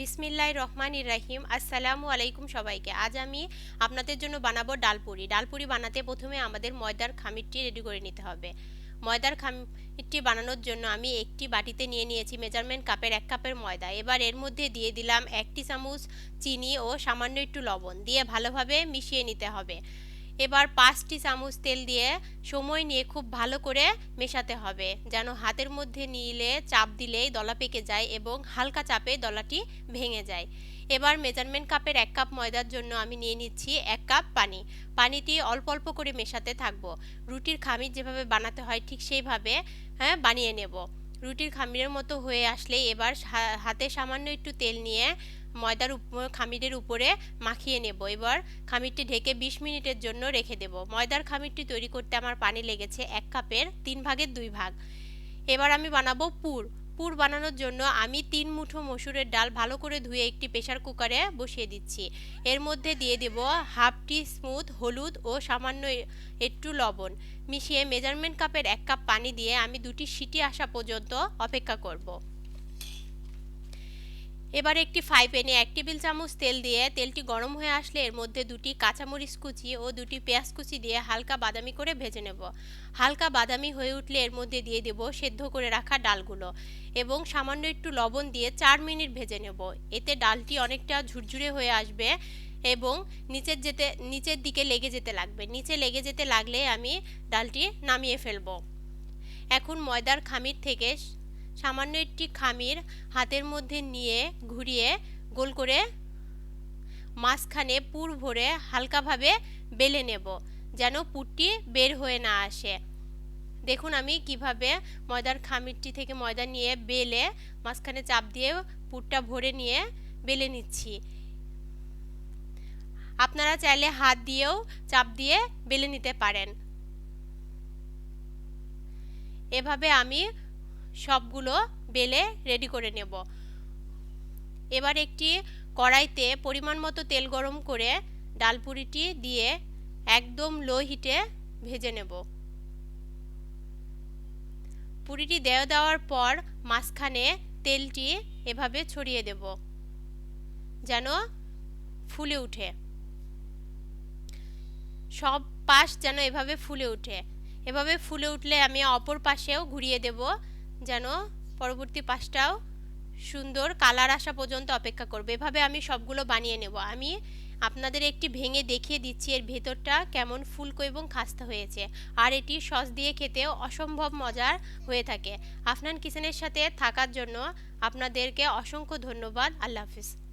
বিসমিল্লাহ রহমান রাহিম। আসসালামু আলাইকুম সবাইকে। আজ আমি আপনাদের জন্য বানাবো ডালপুরি। ডালপুরি বানাতে প্রথমে আমাদের ময়দার খামিরটি রেডি করে নিতে হবে। ময়দার খামিরটি বানানোর জন্য আমি একটি বাটিতে নিয়ে নিয়েছি মেজারমেন্ট কাপের এক কাপের ময়দা। এবার এর মধ্যে দিয়ে দিলাম একটি চামচ চিনি ও সামান্য একটু লবণ। দিয়ে ভালোভাবে মিশিয়ে নিতে হবে। এবার পাঁচটি চামচ তেল দিয়ে সময় নিয়ে খুব ভালো করে মেশাতে হবে, যেন হাতের মধ্যে নিলে চাপ দিলেই দলা পেকে যায় এবং হালকা চাপে দলাটি ভেঙে যায়। এবার মেজারমেন্ট কাপের এক কাপ ময়দার জন্য আমি নিয়ে নিচ্ছি এক কাপ পানি। পানিটি অল্প অল্প করে মেশাতে থাকব। রুটির খামির যেভাবে বানাতে হয় ঠিক সেইভাবে হ্যাঁ বানিয়ে নেব। রুটির খামিরের মতো হয়ে আসলে এবার হাতে সামান্য একটু তেল নিয়ে ময়দার খামিরের উপরে মাখিয়ে নেব। এবার খামিরটি ঢেকে ২০ মিনিটের জন্য রেখে দেব। ময়দার খামিরটি তৈরি করতে আমার পানি লেগেছে এক কাপের, তিন ভাগের দুই ভাগ। এবার আমি বানাবো পুর। পুর বানানোর জন্য আমি তিন মুঠো মসুরের ডাল ভালো করে ধুয়ে একটি প্রেশার কুকারে বসিয়ে দিচ্ছি। এর মধ্যে দিয়ে দেব হাফ টি স্মুথ হলুদ ও সামান্য একটু লবণ। মিশিয়ে মেজারমেন্ট কাপের এক কাপ পানি দিয়ে আমি দুটি সিটি আসা পর্যন্ত অপেক্ষা করব। এবার একটি ফ্রাই প্যানে এক টেবিল চামচ তেল দিয়ে তেলটি গরম হয়ে আসলে এর মধ্যে দুটি কাঁচামরিচ কুচি ও দুটি পেঁয়াজ কুচি দিয়ে হালকা বাদামি করে ভেজে নেব। হালকা বাদামি হয়ে উঠলে এর মধ্যে দিয়ে দেব সেদ্ধ করে রাখা ডালগুলো এবং সামান্য একটু লবণ দিয়ে চার মিনিট ভেজে নেব। এতে ডালটি অনেকটা ঝুরঝুরে হয়ে আসবে এবং নিচের যেতে, নিচের দিকে লেগে যেতে লাগবে। নিচে লেগে যেতে লাগলে আমি ডালটি নামিয়ে ফেলব। এখন ময়দার খামির থেকে সামান্য একটি খামির হাতের মধ্যে নিয়ে ঘুরিয়ে গোল করে মাঝখানে পুর ভরে হালকাভাবে বেলে নেব, যেন পুরটি বের হয়ে না আসে। দেখুন আমি কীভাবে ময়দার খামিরটি থেকে ময়দা নিয়ে বেলে মাঝখানে চাপ দিয়ে পুরটা ভরে নিয়ে বেলে নিচ্ছি। আপনারা চাইলে হাত দিয়েও চাপ দিয়ে বেলে নিতে পারেন। এভাবে আমি সবগুলো বেলে রেডি করে নেব। এবার একটি কড়াইতে পরিমাণ মতো তেল গরম করে ডালপুরিটি দিয়ে একদম লো হিটে ভেজে নেব। পুরিটি দেওয়া দেওয়ার পর মাঝখানে তেলটি এভাবে ছড়িয়ে দেব, যেন ফুলে উঠে। সব পাশ যেন এভাবে ফুলে উঠে। এভাবে ফুলে উঠলে আমি অপর পাশেও ঘুরিয়ে দেব যেন পরবর্তী পাশটাও সুন্দর কালার আসা পর্যন্ত অপেক্ষা করবে। এভাবে আমি সবগুলো বানিয়ে নেব। আমি আপনাদের একটি ভেঙে দেখিয়ে দিচ্ছি। এর ভেতরটা কেমন ফুলকো এবং খাস্তা হয়েছে। আর এটি সস দিয়ে খেতেও অসম্ভব মজার হয়ে থাকে। আফনান কিচেনের সাথে থাকার জন্য আপনাদেরকে অসংখ্য ধন্যবাদ। আল্লাহ হাফিজ।